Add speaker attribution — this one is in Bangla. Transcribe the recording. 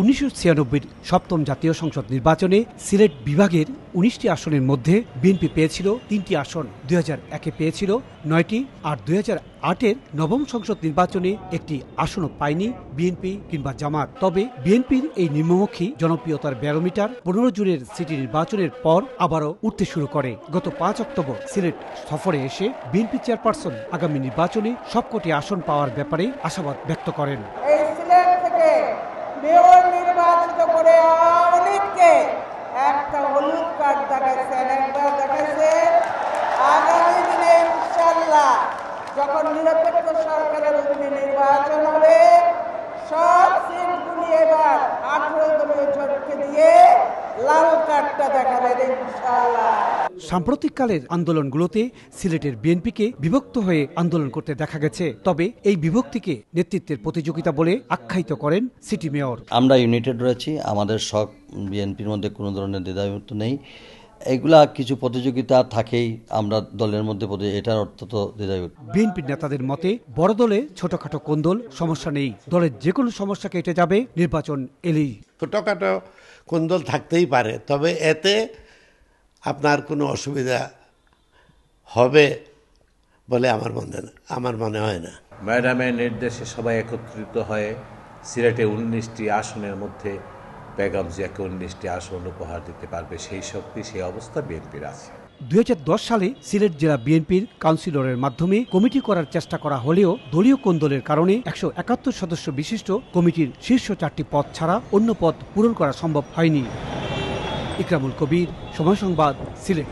Speaker 1: উনিশশো সপ্তম জাতীয় সংসদ নির্বাচনে সিলেট বিভাগের উনিশটি আসনের মধ্যে বিএনপি পেয়েছিল তিনটি আসন, দুই হাজার একে পেয়েছিল নয়টি আর দুই হাজার আটের নবম সংসদ নির্বাচনে একটি আসনও পায়নি বিএনপি কিংবা জামাত। তবে বিএনপির এই নিম্নমুখী জনপ্রিয়তার ব্যারোমিটার পনেরো জুনের সিটি নির্বাচনের পর আবারও উঠতে শুরু করে। গত পাঁচ অক্টোবর সিলেট সফরে এসে বিএনপি চেয়ারপারসন আগামী নির্বাচনে সবকটি আসন পাওয়ার ব্যাপারে আশাবাদ ব্যক্ত করেন।
Speaker 2: যখন নিরপেক্ষ সরকারের অধীনে নির্বাচন হবে সব সিটগুলি এবার আঠারো দিয়ে লাল কার্ডটা দেখাবেন
Speaker 1: সাম্প্রতিককালের আন্দোলনগুলোতে সিলেটের বিএনপিকে বিভক্ত হয়ে আন্দোলন করতে দেখা গেছে। তবে এই বিভক্তিকে নেতৃত্বের প্রতিযোগিতা বলে আখ্যায়িত করেন সিটি মেয়র।
Speaker 3: আমরা ইউনাইটেড রয়েছি। আমাদের সব বিএনপির মধ্যে কোনো ধরনের দ্বিধাবিভক্ত নেই। এগুলা কিছু প্রতিযোগিতা থাকেই আমরা দলের মধ্যে এটার অর্থ তো দ্বিধাবিভক্ত
Speaker 1: বিএনপির নেতাদের মতে বড় দলে ছোটখাটো কোন্দল সমস্যা নেই। দলের যে কোনো সমস্যা কেটে যাবে নির্বাচন এলেই।
Speaker 4: ছোটোখাটো কোন্দল থাকতেই পারে তবে এতে আপনার কোনো অসুবিধা হবে বলে আমার মনে আমার মনে হয় না।
Speaker 5: ম্যাডামের নির্দেশে সবাই একত্রিত হয়ে সিলেটে উনিশটি আসনের মধ্যে বেগম জিয়াকে উনিশটি আসন উপহার দিতে পারবে সেই শক্তি, সেই অবস্থা বিএনপির আছে।
Speaker 1: দুই হাজার দশ সালে সিলেট জেলা বিএনপির কাউন্সিলরের মাধ্যমে কমিটি করার চেষ্টা করা হলেও দলীয় কোন্দলের কারণে একশো একাত্তর সদস্য বিশিষ্ট কমিটির শীর্ষ চারটি পদ ছাড়া অন্য পদ পূরণ করা সম্ভব হয়নি। ইকরামুল কবির, সময় সংবাদ, সিলেট।